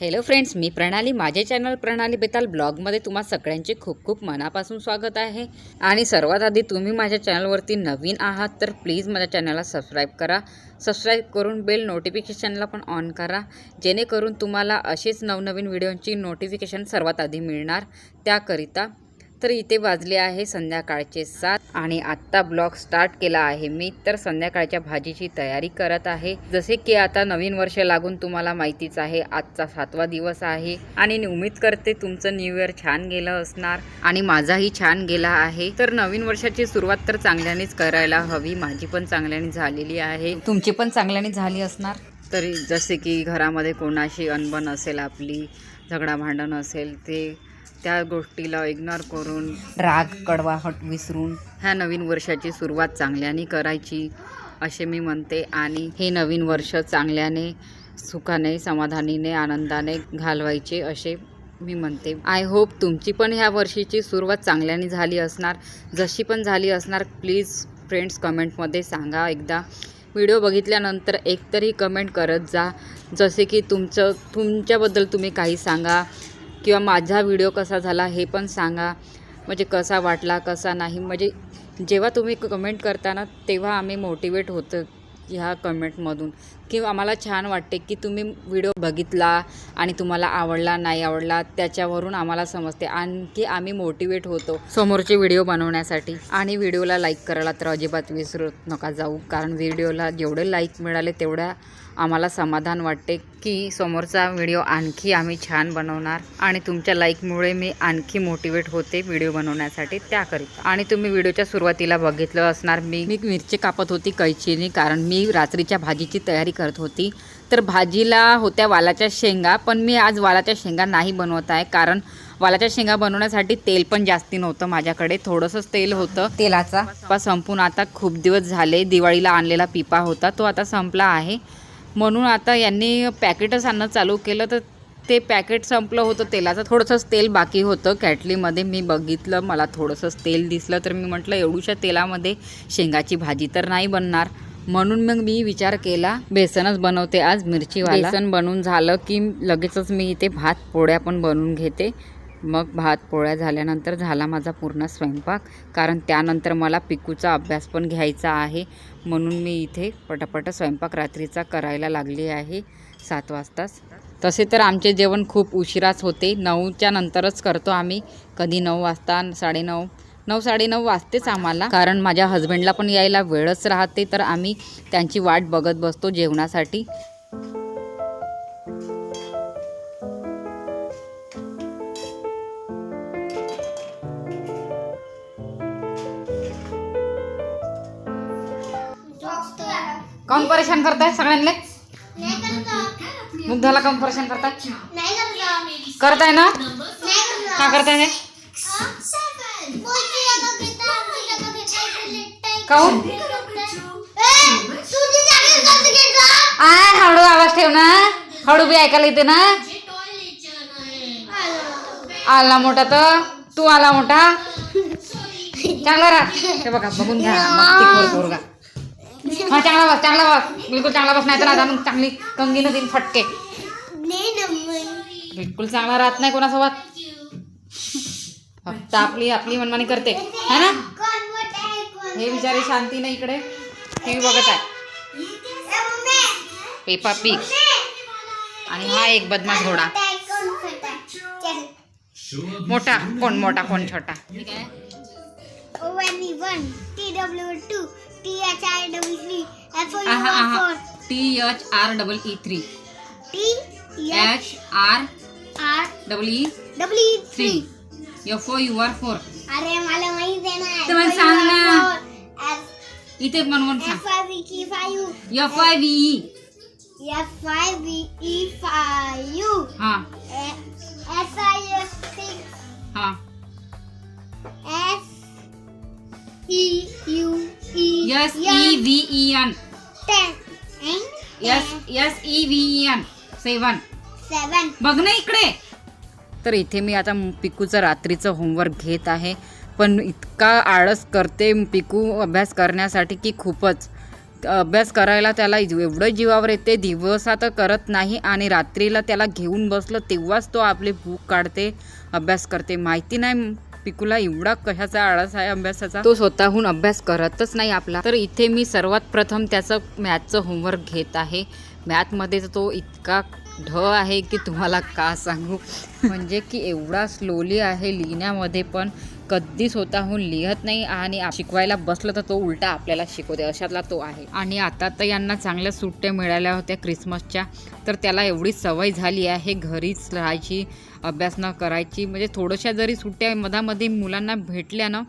Hello friends मी प्रणाली. माझे channel प्रणाली बेताल ब्लॉगमध्ये तुम्हा सगळ्यांचे खूप खूप मनापासून स्वागत आहे. आणि सर्वात आधी तुम्ही माझ्या चॅनलवरती नवीन आहात तर प्लीज माझ्या चॅनलला सबस्क्राईब करा. सबस्क्राईब करून बेल नोटिफिकेशनला पण ऑन करा. जेणेकरून तुम्हाला असेच नवनवीन व्हिडिओंची नोटिफिकेशन सर्वात आधी मिळणार. त्याकरिता तर इथे वाजले आहे संध्याकाळचे सात आणि आत्ता ब्लॉग स्टार्ट केला आहे मी. तर संध्याकाळच्या भाजीची तयारी करत आहे. जसे की आता नवीन वर्ष लागून तुम्हाला माहितीच आहे आजचा सातवा दिवस आहे आणि उम्मीद करते तुमचं न्यू इयर छान गेलं असणार आणि माझाही छान गेला आहे. तर नवीन वर्षाची सुरुवात तर चांगल्यानेच करायला हवी. माझी पण चांगल्याने झालेली आहे. तुमची पण चांगल्याने झाली असणार? तरी जसे की घरामध्ये कोणाशी अनबन असेल आपली झगडा भांडण असेल ते त्या गोष्टीला इग्नोर करून राग कडवाहट विसरून ह्या नवीन वर्षाची सुरुवात चांगल्याने करायची असे मी म्हणते. आणि हे नवीन वर्ष चांगल्याने सुखाने समाधानीने आनंदाने घालवायचे असे मी म्हणते. आय होप तुमची पण ह्या वर्षीची सुरुवात चांगल्याने झाली असणार. जशी पण झाली असणार प्लीज फ्रेंड्स कमेंटमध्ये सांगा. एकदा व्हिडिओ बघितल्यानंतर एकतरी कमेंट करत जा. जसे की तुमचं तुमच्याबद्दल तुम्ही काही सांगा. किंवा माझा व्हिडिओ कसा झाला हे पण सांगा. म्हणजे कसा वाटला कसा नाही. म्हणजे जेव्हा तुम्ही कमेंट करताना तेव्हा आम्ही मोटिवेट होतं ह्या कमेंटमधून. की आम्हाला छान वाटते की तुम्ही व्हिडिओ बघितला आणि तुम्हाला आवडला नाही आवडला त्याच्यावरून आम्हाला समजते. आणखी आम्ही मोटिवेट होतो समोरचे व्हिडिओ बनवण्यासाठी. आणि व्हिडिओला लाईक करायला तर अजिबात विसरू नका जाऊ. कारण व्हिडिओला जेवढे लाईक मिळाले तेवढ्या आम्हाला समाधान वाटते की समोरचा व्हिडिओ आणखी आम्ही छान बनवणार. आणि तुमच्या लाईकमुळे मी आणखी मोटिवेट होते व्हिडिओ बनवण्यासाठी त्याकरिता. आणि तुम्ही व्हिडिओच्या सुरुवातीला बघितलं असणार. मी मी मिरची कापत होती कैचीने कारण मी रात्रीच्या भाजीची तयारी करत होती. तर भाजीला होत्या वालाच्या शेंगा पण मी आज वालाच्या शेंगा नाही बनवत आहे. कारण वालाच्या शेंगा बनवण्यासाठी तेल पण जास्ती नव्हतं माझ्याकडे. थोडंसंच तेल होतं. तेलाचा? पिपा संपून आता खूप दिवस झाले दिवाळीला आणलेला पिपा होता. तो आता संपला आहे. म्हणून आता यांनी पॅकेटच आणणं चालू केलं. तर ते पॅकेट संपलं होतं तेलाचं. थोडंसंच तेल बाकी होतं. कॅटलीमध्ये मी बघितलं. मला थोडंसंच तेल दिसलं. तर मी म्हटलं एवढूशा तेलामध्ये शेंगाची भाजी तर नाही बनणार. म्हणून मग मी विचार केला बेसनच बनवते आज मिरची बेसन बनवून झालं की लगेचच मी इथे भात पोळ्या पण बनवून घेते. मग भात पोळ्या झाल्यानंतर झाला माझा पूर्ण स्वयंपाक. कारण त्यानंतर मला पिकूचा अभ्यास पण घ्यायचा आहे. म्हणून मी इथे पटापट स्वयंपाक रात्रीचा करायला लागली आहे सात वाजताच. तसे तर आमचे जेवण खूप उशिराच होते. नऊच्या नंतरच करतो आम्ही. कधी नऊ वाजता साडेनऊ नऊ साडेनऊ वाजतेच आम्हाला. कारण माझ्या हस्बंडला पण यायला वेळच राहते तर आम्ही त्यांची वाट बघत बसतो जेवणासाठी. काऊन परेशान करताय सगळ्यांना मुग्धाला काऊन परेशान करताय करताय ना? का करताय काऊन? आय हळू आवाज ठेव ना. हळू बी ऐकायला येते ना. आला मोठा तर. तू आला मोठा. चांगला राहा. हे बघा बघून घ्या. पोरगा हा चांगला बस चांगला बस. बिलकुल चांगला बस नाही तर आता मग चांगली कंगीनं देईन फटके. बिलकुल चांगला राहत नाही कोणासोबत. फक्त आपली आपली मनमानी करते. है ना? हे बिचारी शांती नाही इकडे. टी व्ही बघत आहे. Peppa Pig. आणि हा एक बदमाश घोडा. मोठा कोण मोठा कोण छोटा? ठीक आहे. T H R double E three. H R R double E three. F O U R four. अरे मला माहित आहे ना तर सांग ना. इथे बनवून सांग एफ आय बी की five F I V E F I B E five हा. एस आय एस सिक्स हा. S E U E S E V E N ten S S E V N seven seven बघ ना इकडे. तर इथे मी आता पिकूचं रात्रीचं homework घेत आहे. पण इतका आळस करते पिकू अभ्यास करण्यासाठी की खूपच. अभ्यास करायला त्याला एवढं जीवावर येते दिवसा तर करत नाही आणि रात्रीला त्याला घेऊन बसलं तेव्हाच तो आपली भूक काढते अभ्यास करते. माहिती नाही पिकूला एवढा कशाचा आळस आहे अभ्यासाचा? तो स्वतःहून अभ्यास करतच नाही आपला. तर इथे मी सर्वात प्रथम त्याचं मॅथचं होमवर्क घेत आहे. मॅथमध्ये तर तो इतका ढ आहे की तुम्हाला का सांगू? म्हणजे की एवढा स्लोली आहे लिहिण्यामध्ये पण. कधीच स्वतःहून लिहत नाही आणि शिकवायला बसलं तर तो उलटा आपल्याला शिकवते. अशातला तो आहे. आणि आता तर यांना चांगल्या सुट्ट्या मिळाल्या होत्या क्रिसमसच्या. तर त्याला एवढी सवय झाली आहे घरीच राहायची अभ्यास न करायची. म्हणजे थोड्याशा जरी सुट्ट्या मधामध्ये मुलांना भेटल्या ना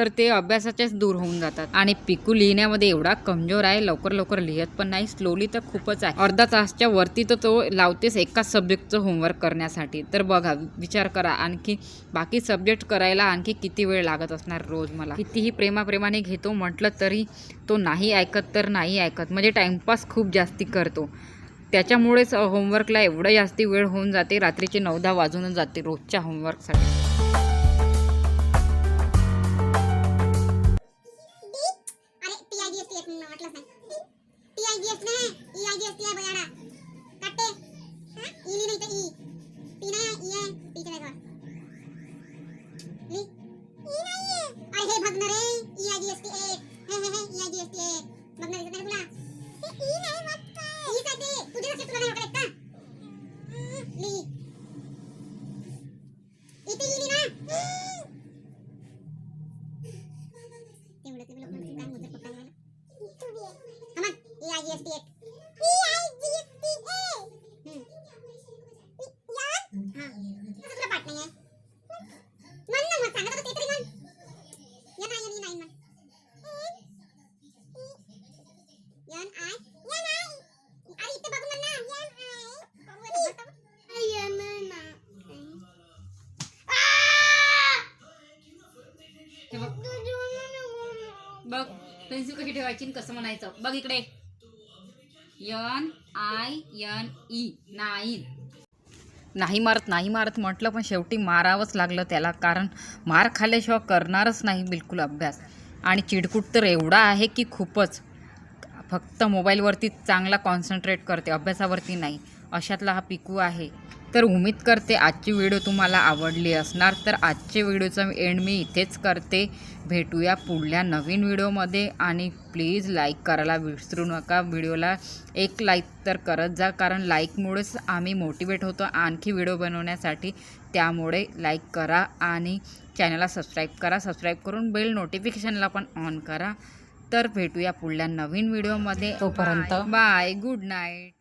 तर ते अभ्यासाच्याच दूर होऊन जातात. आणि पिकू लिहिण्यामध्ये एवढा कमजोर आहे लवकर लवकर लिहत पण नाही स्लोली तर खूपच आहे. अर्धा तासच्या वरती तर तो लावतेच एकाच सब्जेक्टचं होमवर्क करण्यासाठी. तर बघा विचार करा आणखी बाकी सब्जेक्ट करायला आणखी किती वेळ लागत असणार रोज मला? कितीही प्रेमाप्रेमाने घेतो म्हटलं तरी तो नाही ऐकत तर नाही ऐकत. म्हणजे टाइमपास खूप जास्ती करतो. त्याच्यामुळेच होमवर्कला एवढं जास्ती वेळ होऊन जाते रात्रीचे नऊ दहा वाजूनच जाते रोजच्या होमवर्कसाठी पेन्सिल कशी ठेवायची कसं म्हणायचं? बघ इकडे. N I N E. Nine नाही मारत नाही मारत म्हटलं पण शेवटी मारावंच लागलं त्याला कारण मार खाल्ल्याशिवाय करणारच नाही बिलकुल अभ्यास. आणि चिडकूट तर एवढा आहे की खूपच. फक्त मोबाईलवरती चांगला कॉन्सन्ट्रेट करते अभ्यासावरती नाही. अशातला हा पिकू आहे. तर उम्मीद करते आजची व्हिडिओ तुम्हाला आवडली असणार. तर आजचे व्हिडिओचा एंड मी इथेच करते. भेटूया पुढल्या नवीन व्हिडिओमध्ये आणि प्लीज लाईक करायला विसरू नका. व्हिडिओला एक लाईक तर करत जा कारण लाईकमुळेच आम्ही मोटिवेट होतो आणखी व्हिडिओ बनवण्यासाठी. त्यामुळे लाईक करा आणि चॅनलला सबस्क्राईब करा. सबस्क्राईब करून बेल नोटिफिकेशनला पण ऑन करा. तर भेटूया पुढल्या नवीन व्हिडिओमध्ये. तोपर्यंत बाय गुड नाईट.